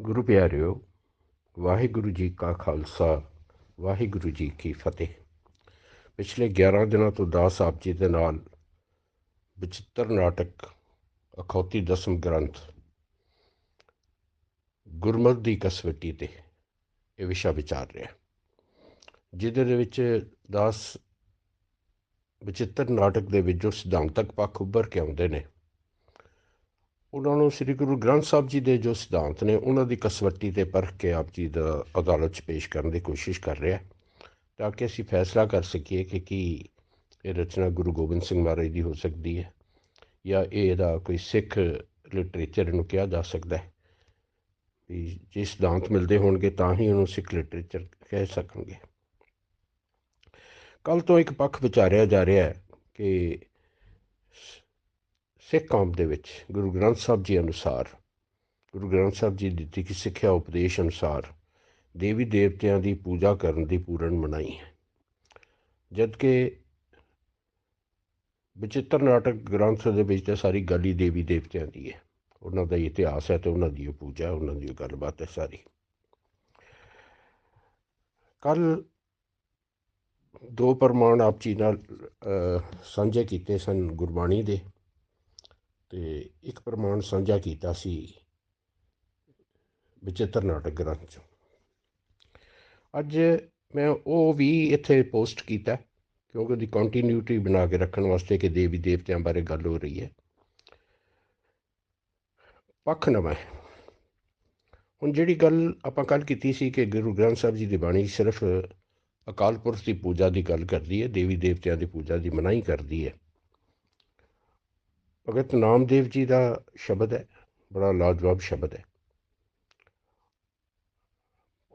ਗੁਰੂ ਪਿਆਰਿਓ, ਵਾਹਿਗੁਰੂ ਜੀ ਕਾ ਖਾਲਸਾ, ਵਾਹਿਗੁਰੂ ਜੀ ਕੀ ਫਤਿਹ। ਪਿਛਲੇ 11 ਦਿਨਾਂ ਤੋਂ ਦਾਸ ਆਪ ਜੀ ਦੇ ਨਾਲ ਬਚਿੱਤਰ ਨਾਟਕ, ਅਖੌਤੀ ਦਸਮ ਗ੍ਰੰਥ, ਗੁਰਮਤ ਦੀ ਕਸਵੱਟੀ ਤੇ ਇਹ ਵਿਸ਼ਾ ਵਿਚਾਰ ਰਿਹਾ। ਜਿਹਦੇ ਦੇ ਵਿੱਚ ਦਾਸ ਬਚਿੱਤਰ ਨਾਟਕ ਦੇ ਵਿੱਚ ਜੋ ਸਿਧਾਂਤਕ ਪੱਖ ਉੱਭਰ ਕੇ ਆਉਂਦੇ ਨੇ। ਉਹਨਾਂ ਨੂੰ ਸ੍ਰੀ ਗੁਰੂ ਗ੍ਰੰਥ ਸਾਹਿਬ ਜੀ ਦੇ ਜੋ ਸਿਧਾਂਤ ਨੇ, ਉਹਨਾਂ ਦੀ ਕਸਵੱਟੀ ਤੇ ਪਰਖ ਕੇ ਆਪ ਜੀ ਦਾ ਅਦਾਲਤ 'ਚ ਪੇਸ਼ ਕਰਨ ਦੀ ਕੋਸ਼ਿਸ਼ ਕਰ ਰਿਹਾ। ਤਾਂ ਕਿ ਅਸੀਂ ਫੈਸਲਾ ਕਰ ਸਕੀਏ ਕਿ ਕੀ ਇਹ ਰਚਨਾ ਗੁਰੂ ਗੋਬਿੰਦ ਸਿੰਘ ਮਹਾਰਾਜ ਦੀ ਹੋ ਸਕਦੀ ਹੈ ਜਾਂ ਇਹ ਇਹਦਾ ਕੋਈ ਸਿੱਖ ਲਿਟਰੇਚਰ ਨੂੰ ਕਿਹਾ ਜਾ ਸਕਦਾ ਹੈ। ਵੀ ਜੇ ਸਿਧਾਂਤ ਮਿਲਦੇ ਹੋਣਗੇ ਤਾਂ ਹੀ ਉਹਨੂੰ ਸਿੱਖ ਲਿਟਰੇਚਰ ਕਹਿ ਸਕਣਗੇ। ਕੱਲ ਤੋਂ ਇੱਕ ਪੱਖ ਵਿਚਾਰਿਆ ਜਾ ਰਿਹਾ ਹੈ ਕਿ ਸਿੱਖ ਕੌਮ ਦੇ ਵਿੱਚ ਗੁਰੂ ਗ੍ਰੰਥ ਸਾਹਿਬ ਜੀ ਅਨੁਸਾਰ, ਗੁਰੂ ਗ੍ਰੰਥ ਸਾਹਿਬ ਜੀ ਦੀ ਦਿੱਤੀ ਕਿ ਸਿੱਖਿਆ ਉਪਦੇਸ਼ ਅਨੁਸਾਰ ਦੇਵੀ ਦੇਵਤਿਆਂ ਦੀ ਪੂਜਾ ਕਰਨ ਦੀ ਪੂਰਨ ਮਨਾਹੀ ਹੈ। ਜਦਕਿ ਵਿਚਿੱਤਰ ਨਾਟਕ ਗ੍ਰੰਥ ਦੇ ਵਿੱਚ ਤਾਂ ਸਾਰੀ ਗੱਲ ਹੀ ਦੇਵੀ ਦੇਵਤਿਆਂ ਦੀ ਹੈ। ਉਹਨਾਂ ਦਾ ਇਤਿਹਾਸ ਹੈ ਤੇ ਉਹਨਾਂ ਦੀ ਪੂਜਾ ਉਹਨਾਂ ਦੀ ਗੱਲਬਾਤ ਹੈ ਸਾਰੀ। ਕੱਲ ਦੋ ਪਰਮਾਨ ਆਪ ਜੀ ਨਾਲ ਸਾਂਝੇ ਕੀਤੇ ਸਨ ਗੁਰਬਾਣੀ ਦੇ। ਤੇ ਇੱਕ ਪ੍ਰਮਾਣ ਸਾਂਝਾ ਕੀਤਾ ਸੀ ਵਿਚਿੱਤਰ ਨਾਟਕ ਗ੍ਰੰਥ 'ਚੋਂ। ਅੱਜ ਮੈਂ ਉਹ ਵੀ ਇੱਥੇ ਪੋਸਟ ਕੀਤਾ, ਕਿਉਂਕਿ ਉਹਦੀ ਕੰਟੀਨਿਊਟੀ ਬਣਾ ਕੇ ਰੱਖਣ ਵਾਸਤੇ ਕਿ ਦੇਵੀ ਦੇਵਤਿਆਂ ਬਾਰੇ ਗੱਲ ਹੋ ਰਹੀ ਹੈ। ਪੱਖ ਨਵਾਂ ਹੁਣ ਜਿਹੜੀ ਗੱਲ ਆਪਾਂ ਕੱਲ ਕੀਤੀ ਸੀ ਕਿ ਗੁਰੂ ਗ੍ਰੰਥ ਸਾਹਿਬ ਜੀ ਦੀ ਬਾਣੀ ਸਿਰਫ ਅਕਾਲ ਪੁਰਖ ਦੀ ਪੂਜਾ ਦੀ ਗੱਲ ਕਰਦੀ ਹੈ, ਦੇਵੀ ਦੇਵਤਿਆਂ ਦੀ ਪੂਜਾ ਦੀ ਮਨਾਹੀ ਕਰਦੀ ਹੈ ਭਗਤ ਨਾਮਦੇਵ ਜੀ ਦਾ ਸ਼ਬਦ ਹੈ, ਬੜਾ ਲਾਜਵਾਬ ਸ਼ਬਦ ਹੈ।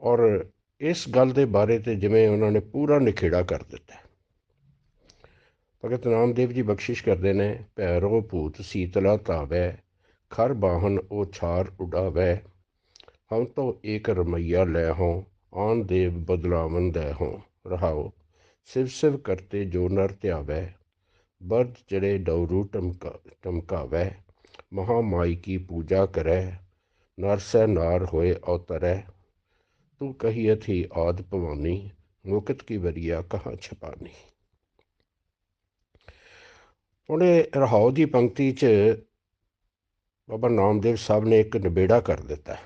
ਔਰ ਇਸ ਗੱਲ ਦੇ ਬਾਰੇ ਤੇ ਜਿਵੇਂ ਉਹਨਾਂ ਨੇ ਪੂਰਾ ਨਿਖੇੜਾ ਕਰ ਦਿੱਤਾ ਭਗਤ ਨਾਮਦੇਵ ਜੀ ਬਖਸ਼ਿਸ਼ ਕਰਦੇ ਨੇ ਪੈਰੋ ਭੂਤ ਸੀਤਲਾ ਤਾਵੇ ਖਰ ਬਾਹਨ ਉਹ ਛਾਰ ਉਡਾਵੇ, ਹਮ ਤੋ ਏਕ ਰਮਈਆ ਲੈ ਹੋ ਆਨ ਦੇਵ ਬਦਲਾਵਨ ਦੇ ਹੋ ਰਹਾਓ ਸਿਵ ਸਿਵ ਕਰਤੇ ਜੋ ਨਰ ਧਿਆਵੇ ਬਰਦ ਚੜੇ ਡੌਰੂ ਟਮਕਾ, ਟਮਕਾਵੈ ਮਹਾ ਮਾਈ ਕੀ ਪੂਜਾ ਕਰੈ ਨਰਸੈ ਨਾਰ ਹੋਏ ਔਤਰੈ। ਤੂੰ ਕਹੀਏ ਥੀ ਆਦ ਭਵਾਨੀ, ਮੁਕਤ ਕੀ ਵਰੀਆ ਕਹਾ ਛਪਾਨੀ। ਉਹਨੇ ਰਹਾਉ ਦੀ ਪੰਕਤੀ 'ਚ ਬਾਬਾ ਨਾਮਦੇਵ ਸਾਹਿਬ ਨੇ ਇੱਕ ਨਿਬੇੜਾ ਕਰ ਦਿੱਤਾ।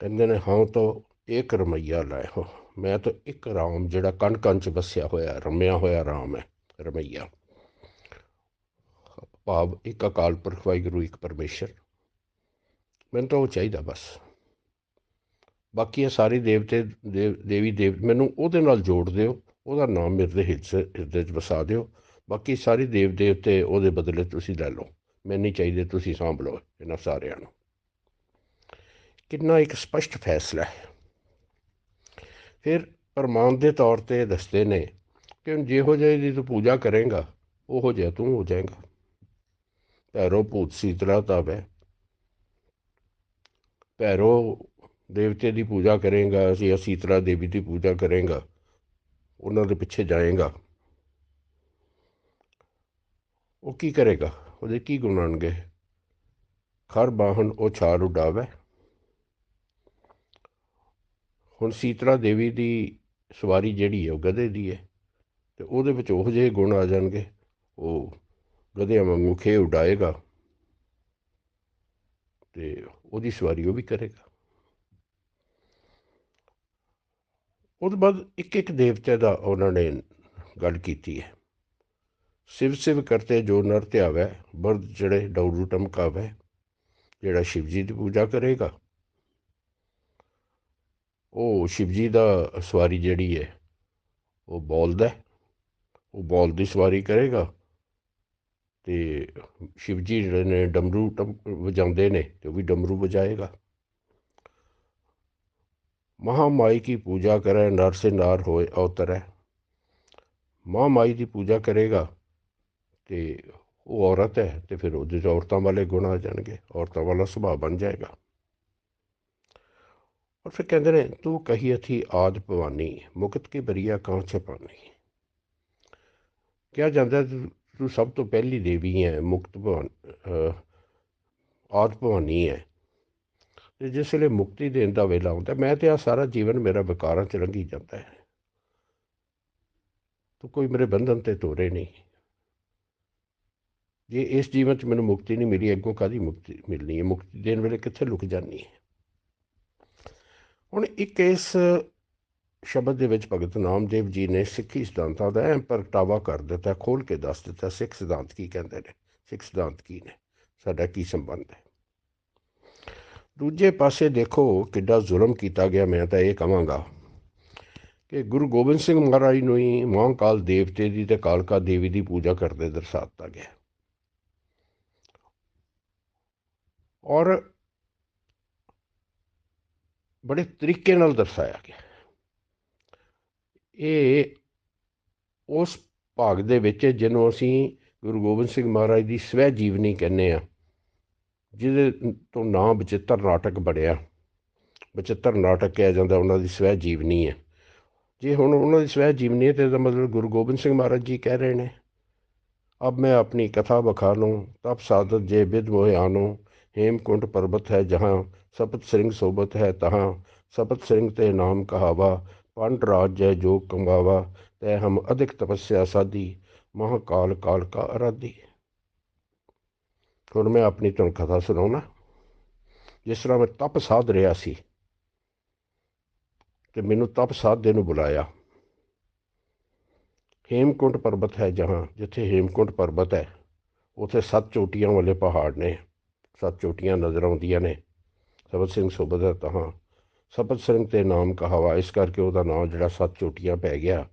ਕਹਿੰਦੇ ਨੇ, ਹਾਂ, ਤੋਂ ਇੱਕ ਰਮਈਆ ਲੈ ਹੋ। ਮੈਂ ਤਾਂ ਇੱਕ ਰਾਮ ਜਿਹੜਾ ਕਣ ਕਣ 'ਚ ਵਸਿਆ ਹੋਇਆ, ਰਮਿਆ ਹੋਇਆ ਰਾਮ ਹੈ। ਰਮਈਆ। ਭਾਵ ਇੱਕ ਅਕਾਲ ਪੁਰਖ ਵਾਹਿਗੁਰੂ, ਇੱਕ ਪਰਮੇਸ਼ਰ। ਮੈਨੂੰ ਤਾਂ ਉਹ ਚਾਹੀਦਾ ਬਸ। ਬਾਕੀ ਇਹ ਸਾਰੇ ਦੇਵਤੇ, ਦੇਵੀ, ਦੇਵ ਮੈਨੂੰ ਉਹਦੇ ਨਾਲ ਜੋੜ ਦਿਓ, ਉਹਦਾ ਨਾਮ ਮੇਰੇ ਹਿਰਦੇ 'ਚ ਵਸਾ ਦਿਓ। ਬਾਕੀ ਸਾਰੇ ਦੇਵ, ਦੇਵਤੇ ਉਹਦੇ ਬਦਲੇ ਤੁਸੀਂ ਲੈ ਲਓ। ਮੈਨੂੰ ਨਹੀਂ ਚਾਹੀਦੇ ਤੁਸੀਂ ਸਾਂਭ ਲਓ ਇਹਨਾਂ ਸਾਰਿਆਂ ਨੂੰ। ਕਿੰਨਾ ਇੱਕ ਸਪਸ਼ਟ ਫੈਸਲਾ ਹੈ। ਫਿਰ ਪਰਮਾਨ ਦੇ ਤੌਰ ਤੇ ਦੱਸਦੇ ਨੇ ਕਿ ਜਿਹੋ ਜਿਹੇ ਦੀ ਤੂੰ ਪੂਜਾ ਕਰੇਗਾ, ਉਹੋ ਜਿਹਾ ਤੂੰ ਹੋ ਜਾਏਗਾ। ਭੈਰੋ ਭੂਤ ਸੀਤਲਾ ਤਾਵੇ। ਭੈਰੋ ਦੇਵਤੇ ਦੀ ਪੂਜਾ ਕਰੇਗਾ, ਅਸੀਂ ਸੀਤਲਾ ਦੇਵੀ ਦੀ ਪੂਜਾ ਕਰੇਗਾ, ਉਹਨਾਂ ਦੇ ਪਿੱਛੇ ਜਾਏਗਾ। ਉਹ ਕੀ ਕਰੇਗਾ? ਉਹਦੇ ਕੀ ਗੁਣ ਆਣਗੇ? ਖਰ ਬਾਹਨ ਉਹ ਛਾਲ ਉਡਾਵੇ। ਹੁਣ ਸੀਤਲਾ ਦੇਵੀ ਦੀ ਸਵਾਰੀ ਜਿਹੜੀ ਹੈ, ਉਹ ਗਧੇ ਦੀ ਹੈ। ਤੇ ਉਹਦੇ ਵਿੱਚ ਉਹ ਜਿਹੇ ਗੁਣ ਆ ਜਾਣਗੇ, ਉਹ ਗਧਿਆਂ ਵਾਂਗੂ ਖੇ ਉਡਾਏਗਾ ਤੇ ਉਹਦੀ ਸਵਾਰੀ ਉਹ ਵੀ ਕਰੇਗਾ। ਉਹਦੇ ਬਾਅਦ ਇੱਕ ਇੱਕ ਦੇਵਤੇ ਦਾ ਉਹਨਾਂ ਨੇ ਗੱਲ ਕੀਤੀ ਹੈ। ਸਿਵ ਸਿਵ ਕਰਤੇ ਜੋ ਨਰ ਧਿਆਵੇ, ਬਰਦ ਜਿਹੜੇ ਡੌਰੂ ਟਮਕਾਵੇ, ਜਿਹੜਾ ਸ਼ਿਵ ਜੀ ਦੀ ਪੂਜਾ ਕਰੇਗਾ। ਉਹ ਸ਼ਿਵ ਜੀ ਦਾ ਸਵਾਰੀ ਜਿਹੜੀ ਹੈ, ਉਹ ਬੋਲਦਾ ਉਹ ਬੋਲ ਦੀ ਸਵਾਰੀ ਕਰੇਗਾ। ਤੇ ਸ਼ਿਵ ਜੀ ਜਿਹੜੇ ਨੇ ਡਮਰੂ ਵਜਾਉਂਦੇ ਨੇ ਤੇ ਉਹ ਵੀ ਡਮਰੂ ਵਜਾਏਗਾ। ਮਹਾਮਾਈ ਕੀ ਪੂਜਾ ਕਰੇ, ਨਰ ਸੇ ਨਾਰ ਹੋਏ ਅਵਤਰੈ ਮਹਾ ਮਾਈ ਦੀ ਪੂਜਾ ਕਰੇਗਾ ਤੇ ਉਹ ਔਰਤ ਹੈ ਤੇ ਫਿਰ ਉਹਦੇ 'ਚ ਔਰਤਾਂ ਵਾਲੇ ਗੁਣ ਆ ਜਾਣਗੇ, ਔਰਤਾਂ ਵਾਲਾ ਸੁਭਾਅ ਬਣ ਜਾਏਗਾ। ਔਰ ਫਿਰ ਕਹਿੰਦੇ ਨੇ, ਤੂੰ ਕਹੀ ਅਥੀ ਆਦ ਭਵਾਨੀ, ਮੁਕਤ ਕੀ ਬਰੀਆ ਕਾਂ ਛਪਾਨੀ। ਕਿਹਾ ਜਾਂਦਾ ਤੂੰ ਸਭ ਤੋਂ ਪਹਿਲੀ ਦੇਵੀ ਹੈ, ਮੁਕਤ ਭਵਨ ਆਦ ਭਵਾਨੀ ਹੈ। ਤੇ ਜਿਸ ਵੇਲੇ ਮੁਕਤੀ ਦੇਣ ਦਾ ਵੇਲਾ ਆਉਂਦਾ ਮੈਂ ਤੇ ਆ ਸਾਰਾ ਜੀਵਨ ਮੇਰਾ ਵਿਕਾਰਾਂ ਚ ਲੰਘੀ ਜਾਂਦਾ ਹੈ। ਤੂੰ ਕੋਈ ਮੇਰੇ ਬੰਧਨ ਤੇ ਤੋਰੇ ਨਹੀਂ। ਜੇ ਇਸ ਜੀਵਨ ਚ ਮੈਨੂੰ ਮੁਕਤੀ ਨਹੀਂ ਮਿਲੀ, ਅੱਗੋਂ ਕਾਦੀ ਮੁਕਤੀ ਮਿਲਣੀ ਹੈ? ਮੁਕਤੀ ਦੇਣ ਵੇਲੇ ਕਿੱਥੇ ਲੁਕ ਜਾਣੀ ਹੈ? ਹੁਣ ਇੱਕ ਇਸ ਸ਼ਬਦ ਦੇ ਵਿੱਚ ਭਗਤ ਨਾਮਦੇਵ ਜੀ ਨੇ ਸਿੱਖੀ ਸਿਧਾਂਤਾਂ ਦਾ ਅਹਿਮ ਪ੍ਰਗਟਾਵਾ ਕਰ ਦਿੱਤਾ ਖੋਲ ਕੇ ਦੱਸ ਦਿੱਤਾ, ਸਿੱਖ ਸਿਧਾਂਤ ਕੀ ਕਹਿੰਦੇ ਨੇ? ਸਿੱਖ ਸਿਧਾਂਤ ਕੀ ਨੇ? ਸਾਡਾ ਕੀ ਸੰਬੰਧ ਹੈ? ਦੂਜੇ ਪਾਸੇ ਦੇਖੋ ਕਿੱਡਾ ਜ਼ੁਲਮ ਕੀਤਾ ਗਿਆ, ਮੈਂ ਤਾਂ ਇਹ ਕਹਾਂਗਾ ਕਿ ਗੁਰੂ ਗੋਬਿੰਦ ਸਿੰਘ ਮਹਾਰਾਜ ਨੂੰ ਹੀ ਮਹਾਂਕਾਲ ਦੇਵਤੇ ਦੀ ਤੇ ਕਾਲਕਾ ਦੇਵੀ ਦੀ ਪੂਜਾ ਕਰਦੇ ਦਰਸਾ ਦਿੱਤਾ ਗਿਆ। ਔਰ ਬੜੇ ਤਰੀਕੇ ਨਾਲ ਦਰਸਾਇਆ ਗਿਆ। ਇਹ ਉਸ ਭਾਗ ਦੇ ਵਿੱਚ ਜਿਹਨੂੰ ਅਸੀਂ ਗੁਰੂ ਗੋਬਿੰਦ ਸਿੰਘ ਮਹਾਰਾਜ ਦੀ ਸਵੈ ਜੀਵਨੀ ਕਹਿੰਦੇ ਆ ਜਿਹਦੇ ਤੋਂ ਨਾਮ ਬਚਿੱਤਰ ਨਾਟਕ ਬਣਿਆ। ਬਚਿੱਤਰ ਨਾਟਕ ਕਿਹਾ ਜਾਂਦਾ, ਉਹਨਾਂ ਦੀ ਸਵੈ ਜੀਵਨੀ ਹੈ। ਜੇ ਹੁਣ ਉਹਨਾਂ ਦੀ ਸਵੈ ਜੀਵਨੀ ਹੈ, ਤੇ ਇਹਦਾ ਮਤਲਬ ਗੁਰੂ ਗੋਬਿੰਦ ਸਿੰਘ ਮਹਾਰਾਜ ਜੀ ਕਹਿ ਰਹੇ ਨੇ, ਅਬ ਮੈਂ ਆਪਣੀ ਕਥਾ ਬਖਾ ਲੂੰ ਤਬ ਸਾਧਤ ਜੇ ਬਿਦ ਮੋਹਿ ਆਨੂ ਹੇਮਕੁੰਟ ਪਰਬਤ ਹੈ ਜਹਾਂ, ਸਪਤ ਸਿੰਘ ਸੋਬਤ ਹੈ ਤਹਾਂ, ਸਪਤ ਸਿੰਘ ਤੇ ਨਾਮ ਕਹਾਵਾ पंड राज जय जोग कमावा तै हम अधिक तपस्या साधी महाकाल काल का आराधी ਹੁਣ ਮੈਂ ਆਪਣੀ ਤੁਹਾਨੂੰ ਕਥਾ ਸੁਣਾਉਣਾ ਜਿਸ ਤਰ੍ਹਾਂ ਮੈਂ ਤਪ ਸਾਧ ਰਿਹਾ ਸੀ ਤੇ ਮੈਨੂੰ ਤਪ ਸਾਧਦੇ ਨੂੰ ਬੁਲਾਇਆ ਹੇਮਕੁੰਟ ਪਰਬਤ ਹੈ ਜਹਾਂ ਜਿੱਥੇ ਹੇਮਕੁੰਟ ਪਰਬਤ ਹੈ ਉੱਥੇ ਸੱਤ ਚੋਟੀਆਂ ਵਾਲੇ ਪਹਾੜ ਨੇ ਸੱਤ ਚੋਟੀਆਂ ਨਜ਼ਰ ਆਉਂਦੀਆਂ ਨੇ ਸਬਤ ਸਿੰਘ ਸੋਬਤ ਹੈ ਤਹਾਂ ਸ਼ਪਤ ਸਿੰਘ ਤੇ ਨਾਮ ਕਹਾਵਾ। ਇਸ ਕਰਕੇ ਉਹਦਾ ਨਾਮ ਜਿਹੜਾ ਸੱਤ ਚੋਟੀਆਂ ਪੈ ਗਿਆ।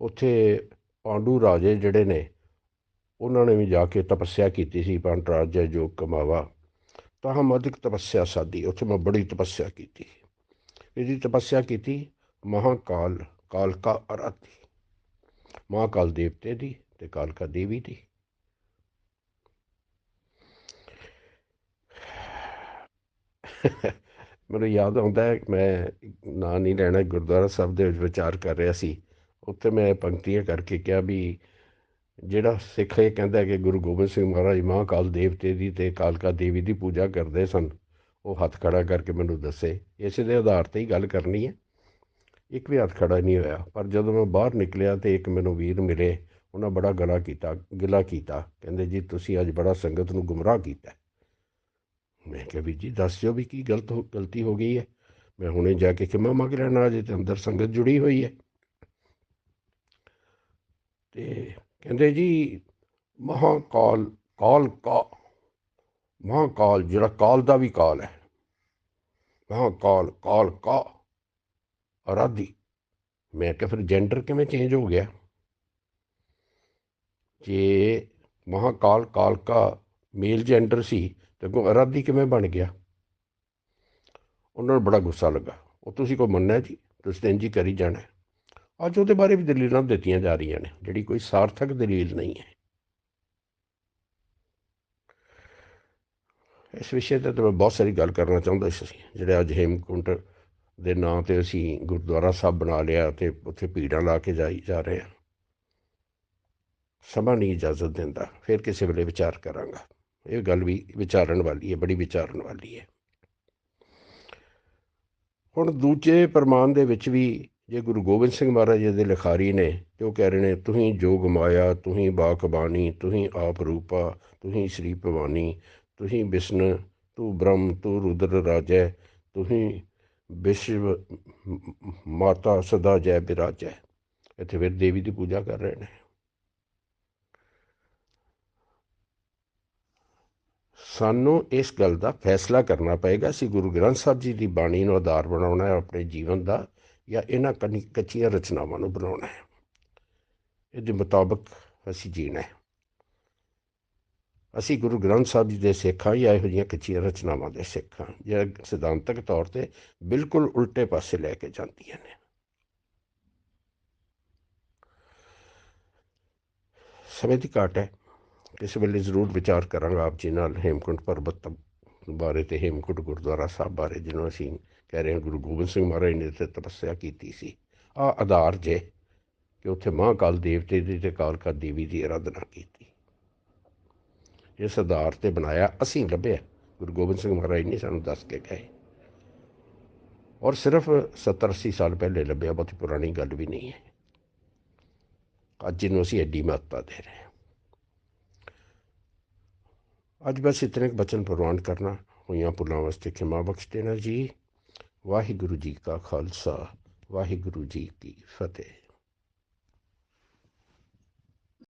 ਉੱਥੇ ਪਾਂਡੂ ਰਾਜੇ ਜਿਹੜੇ ਨੇ, ਉਹਨਾਂ ਨੇ ਵੀ ਜਾ ਕੇ ਤਪੱਸਿਆ ਕੀਤੀ ਸੀ ਪੰਡ ਰਾਜੇ ਜੋ ਕਮਾਵਾ। ਤਾਂ ਹਮ ਅਧਿਕ ਤਪੱਸਿਆ ਸਾਦੀ ਉੱਥੇ ਮੈਂ ਬੜੀ ਤਪੱਸਿਆ ਕੀਤੀ। ਇਹਦੀ ਤਪੱਸਿਆ ਕੀਤੀ ਮਹਾਕਾਲ ਕਾਲਕਾ ਅਰਾਧੀ। ਮਹਾਕਾਲ ਦੇਵਤੇ ਦੀ ਤੇ ਕਾਲਕਾ ਦੇਵੀ ਦੀ। ਮੈਨੂੰ ਯਾਦ ਆਉਂਦਾ ਹੈ, ਮੈਂ ਨਾਂ ਨਹੀਂ ਲੈਣਾ, ਗੁਰਦੁਆਰਾ ਸਾਹਿਬ ਦੇ ਵਿੱਚ ਵਿਚਾਰ ਕਰ ਰਿਹਾ ਸੀ। ਉੱਥੇ ਮੈਂ ਪੰਕਤੀਆਂ ਕਰਕੇ ਕਿਹਾ ਵੀ ਜਿਹੜਾ ਸਿੱਖ ਇਹ ਕਹਿੰਦਾ ਕਿ ਗੁਰੂ ਗੋਬਿੰਦ ਸਿੰਘ ਮਹਾਰਾਜ ਮਹਾਕਾਲ ਦੇਵਤੇ ਦੀ ਤੇ ਕਾਲਕਾ ਦੇਵੀ ਦੀ ਪੂਜਾ ਕਰਦੇ ਸਨ, ਉਹ ਹੱਥ ਖੜਾ ਕਰਕੇ ਮੈਨੂੰ ਦੱਸੇ। ਇਸੇ ਦੇ ਆਧਾਰ ਤੇ ਹੀ ਗੱਲ ਕਰਨੀ ਹੈ। ਇੱਕ ਵੀ ਹੱਥ ਖੜਾ ਨਹੀਂ ਹੋਇਆ, ਪਰ ਜਦੋਂ ਮੈਂ ਬਾਹਰ ਨਿਕਲਿਆ ਤੇ ਇੱਕ ਮੈਨੂੰ ਵੀਰ ਮਿਲੇ, ਉਹਨਾਂ ਬੜਾ ਗਲਾ ਕੀਤਾ, ਗਿਲਾ ਕੀਤਾ। ਕਹਿੰਦੇ, ਜੀ, ਤੁਸੀਂ ਅੱਜ ਬੜਾ ਸੰਗਤ ਨੂੰ ਗੁੰਮਰਾਹ ਕੀਤਾ ਮੈਂ ਕਿਹਾ ਵੀ ਜੀ, ਦੱਸ ਦਿਓ ਵੀ ਕੀ ਗਲਤ ਹੋ, ਗਲਤੀ ਹੋ ਗਈ ਹੈ। ਮੈਂ ਹੁਣੇ ਜਾ ਕੇ ਖਿਮਾ ਮੰਗ ਲੈਣਾ ਅਜੇ ਤੇ ਅੰਦਰ ਸੰਗਤ ਜੁੜੀ ਹੋਈ ਹੈ। ਤੇ ਕਹਿੰਦੇ ਜੀ, ਮਹਾਕਾਲ, ਕਾਲ ਕਾ, ਮਹਾਕਾਲ ਜਿਹੜਾ ਕਾਲ ਦਾ ਵੀ ਕਾਲ ਹੈ। ਮਹਾਕਾਲ, ਕਾਲ ਕਾ ਅਰਾਧੀ ਮੈਂ ਕਿਹਾ ਫਿਰ ਜੈਂਡਰ ਕਿਵੇਂ ਚੇਂਜ ਹੋ ਗਿਆ? ਜੇ ਮਹਾਕਾਲ, ਕਾਲ ਕਾ ਮੇਲ ਜੈਂਡਰ ਸੀ ਤੇ ਅੱਗੋਂ ਅਰਾਧੀ ਕਿਵੇਂ ਬਣ ਗਿਆ? ਉਹਨਾਂ ਨੂੰ ਬੜਾ ਗੁੱਸਾ ਲੱਗਾ। ਉਹ ਤੁਸੀਂ ਕੋ ਮੰਨਣਾ ਜੀ? ਤੁਸੀਂ ਤਾਂ ਹੀ ਕਰੀ ਜਾਣਾ। ਅੱਜ ਉਹਦੇ ਬਾਰੇ ਵੀ ਦਲੀਲਾਂ ਦਿੱਤੀਆਂ ਜਾ ਰਹੀਆਂ ਨੇ, ਜਿਹੜੀ ਕੋਈ ਸਾਰਥਕ ਦਲੀਲ ਨਹੀਂ ਹੈ। ਇਸ ਵਿਸ਼ੇ ਤੇ ਮੈਂ ਬਹੁਤ ਸਾਰੀ ਗੱਲ ਕਰਨਾ ਚਾਹੁੰਦਾ ਸੀ। ਜਿਹੜੇ ਅੱਜ ਹੇਮਕੁੰਟ ਦੇ ਨਾਂ ਤੇ ਅਸੀਂ ਗੁਰਦੁਆਰਾ ਸਾਹਿਬ ਬਣਾ ਲਿਆ ਤੇ ਉੱਥੇ ਭੀੜਾਂ ਲਾ ਕੇ ਜਾਈ ਜਾ ਰਹੇ ਹਾਂ। ਸਮਾਂ ਨਹੀਂ ਇਜਾਜ਼ਤ ਦਿੰਦਾ। ਫਿਰ ਕਿਸੇ ਵੇਲੇ ਵਿਚਾਰ ਕਰਾਂਗਾ। ਇਹ ਗੱਲ ਵੀ ਵਿਚਾਰਨ ਵਾਲੀ ਹੈ, ਬੜੀ ਵਿਚਾਰਨ ਵਾਲੀ ਹੈ। ਹੁਣ ਦੂਜੇ ਪ੍ਰਮਾਣ ਦੇ ਵਿੱਚ ਵੀ ਜੇ ਗੁਰੂ ਗੋਬਿੰਦ ਸਿੰਘ ਮਹਾਰਾਜ ਜੀ ਦੇ ਲਿਖਾਰੀ ਨੇ ਤੇ ਉਹ ਕਹਿ ਰਹੇ ਨੇ, ਤੁਸੀਂ ਜੋਗ ਮਾਇਆ, ਤੁਸੀਂ ਬਾਖਬਾਨੀ ਤੁਸੀਂ ਆਪ ਰੂਪਾ, ਤੁਸੀਂ ਸ੍ਰੀ ਭਵਾਨੀ, ਤੁਸੀਂ ਵਿਸ਼ਨ ਤੂੰ ਬ੍ਰਹਮ, ਤੂੰ ਰੁਦਰ ਰਾਜੈ, ਤੁਸੀਂ ਵਿਸ਼ਵ ਮਾਤਾ ਸਦਾ ਜੈ ਬਿਰਾਜੈ। ਇੱਥੇ ਫਿਰ ਦੇਵੀ ਦੀ ਪੂਜਾ ਕਰ ਰਹੇ ਨੇ। ਸਾਨੂੰ ਇਸ ਗੱਲ ਦਾ ਫੈਸਲਾ ਕਰਨਾ ਪਏਗਾ। ਅਸੀਂ ਗੁਰੂ ਗ੍ਰੰਥ ਸਾਹਿਬ ਜੀ ਦੀ ਬਾਣੀ ਨੂੰ ਆਧਾਰ ਬਣਾਉਣਾ ਹੈ, ਆਪਣੇ ਜੀਵਨ ਦਾ ਜਾਂ ਇਹਨਾਂ ਕੱਚੀਆਂ ਰਚਨਾਵਾਂ ਨੂੰ ਬਣਾਉਣਾ ਹੈ। ਇਹਦੇ ਮੁਤਾਬਕ ਅਸੀਂ ਜੀਣਾ ਹੈ। ਅਸੀਂ ਗੁਰੂ ਗ੍ਰੰਥ ਸਾਹਿਬ ਜੀ ਦੇ ਸਿੱਖਾਂ ਜਾਂ ਇਹੋ ਜਿਹੀਆਂ ਕੱਚੀਆਂ ਰਚਨਾਵਾਂ ਦੇ ਸਿੱਖਾਂ ਜਿਹੜਾ ਸਿਧਾਂਤਕ ਤੌਰ ਤੇ ਬਿਲਕੁਲ ਉਲਟੇ ਪਾਸੇ ਲੈ ਕੇ ਜਾਂਦੀਆਂ ਨੇ। ਸਮੇਂ ਦੀ ਘਾਟ ਹੈ। ਇਸ ਵੇਲੇ ਜ਼ਰੂਰ ਵਿਚਾਰ ਕਰਾਂਗਾ ਆਪ ਜੀ ਨਾਲ ਹੇਮਕੁੰਟ ਪਰਬਤ ਬਾਰੇ ਤੇ ਹੇਮਕੁੰਟ ਗੁਰਦੁਆਰਾ ਸਾਹਿਬ ਬਾਰੇ, ਜਿਹਨੂੰ ਅਸੀਂ ਕਹਿ ਰਹੇ ਹਾਂ ਗੁਰੂ ਗੋਬਿੰਦ ਸਿੰਘ ਮਹਾਰਾਜ ਨੇ ਤੇ ਤਪੱਸਿਆ ਕੀਤੀ ਸੀ। ਆ ਆਧਾਰ ਜੇ ਕਿ ਉੱਥੇ ਮਹਾਕਾਲ ਦੇਵਤੇ ਦੀ ਤੇ ਕਾਲਕਾ ਦੇਵੀ ਦੀ ਆਰਾਧਨਾ ਕੀਤੀ। ਇਸ ਆਧਾਰ ਤੇ ਬਣਾਇਆ, ਅਸੀਂ ਲੱਭਿਆ। ਗੁਰੂ ਗੋਬਿੰਦ ਸਿੰਘ ਮਹਾਰਾਜ ਨੇ ਸਾਨੂੰ ਦੱਸ ਕੇ ਗਏ। ਔਰ ਸਿਰਫ 70 80 ਸਾਲ ਪਹਿਲੇ ਲੱਭਿਆ, ਬਹੁਤ ਪੁਰਾਣੀ ਗੱਲ ਵੀ ਨਹੀਂ ਹੈ। ਅੱਜ ਨੂੰ ਅਸੀਂ ਐਡੀ ਮਹੱਤਤਾ ਦੇ ਰਹੇ ਹਾਂ। ਅੱਜ ਬਸ ਇਤਨੇ ਕੁ ਬਚਨ ਪ੍ਰਵਾਨ ਕਰਨਾ, ਹੋਈਆਂ ਪੁੱਲਾਂ ਵਾਸਤੇ ਖਿਮਾ ਬਖਸ਼ ਦੇਣਾ ਜੀ। ਵਾਹਿਗੁਰੂ ਜੀ ਕਾ ਖਾਲਸਾ, ਵਾਹਿਗੁਰੂ ਜੀ ਕੀ ਫਤਿਹ।